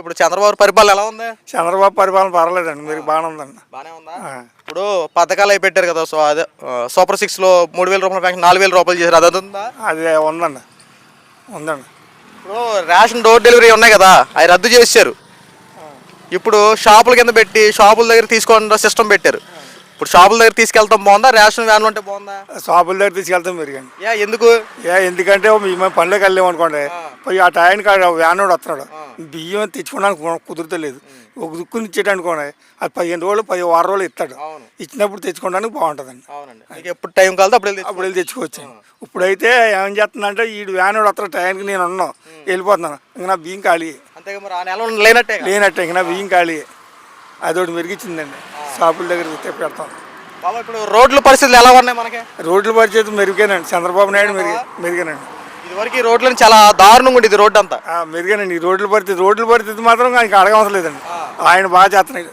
ఇప్పుడు చంద్రబాబు పరిపాలన ఎలా ఉంది? చంద్రబాబు పరిపాలన పర్వాలేదండి మీరు బాగానే ఉందండి. బానే ఉందా. ఇప్పుడు పథకాలు అవి పెట్టారు కదా సో అదే సూపర్ సిక్స్లో మూడు వేల రూపాయల పెన్షన్ నాలుగు వేల రూపాయలు చేశారు. అది ఉందా? అది ఉందండి ఉందండి. ఇప్పుడు రేషన్ డోర్ డెలివరీ ఉన్నాయి కదా అవి రద్దు చేశారు ఇప్పుడు షాపుల కింద పెట్టి షాపుల దగ్గర తీసుకోవడం సిస్టమ్ పెట్టారు. ఇప్పుడు షాపుల దగ్గర తీసుకెళ్తాం బాగుందా? రేషన్ వ్యాన్లు ఉంటే బాగుందా? షాపుల దగ్గర తీసుకెళ్తాం మెరుగండి యా ఎందుకు? ఏ ఎందుకంటే మేము పనులకు వెళ్ళాం అనుకోండి. పోయి ఆ టైంకి వ్యాన్ వాడు వస్తున్నాడు. బియ్యం తెచ్చుకోవడానికి కుదురుతలేదు ఒక దుక్కుని ఇచ్చేట అనుకోండి అది పదిహేను రోజులు పది వారం రోజులు ఇస్తాడు. ఇచ్చినప్పుడు తెచ్చుకోవడానికి బాగుంటుందండి. అవునండి. ఎప్పుడు టైం కావాలో అప్పుడు వెళ్ళి అప్పుడు వెళ్ళి తెచ్చుకోవచ్చు ఇప్పుడైతే ఏం చేస్తుందంటే ఈ వ్యాన్ వస్తాడు టైంకి నేను ఉన్నాను వెళ్ళిపోతున్నాను. ఇంక నా బియ్యం ఖాళీ. అంతేగా మరి ఆ నెల లేనట్టే లేనట్టే ఇంక నా బియ్యం ఖాళీ. అదొకటి మెరిగిచ్చిందండి. షాపుల దగ్గర పెడతాం. బాబా ఇప్పుడు రోడ్ల పరిస్థితులు ఎలా ఉన్నాయి మనకి? రోడ్ల పరిస్థితి మెరుగేనండి చంద్రబాబు నాయుడు మెరుగు మెరుగేనండి ఇదివరకు ఈ రోడ్లను చాలా దారుణంగా ఉండేది రోడ్డు అంతా మెరుగేనండి ఈ రోడ్ల పరిస్థితి రోడ్ల పరిస్థితి మాత్రం ఆయనకి అడగవసరం లేదండి. ఆయన బాగా చేస్తున్నాడు.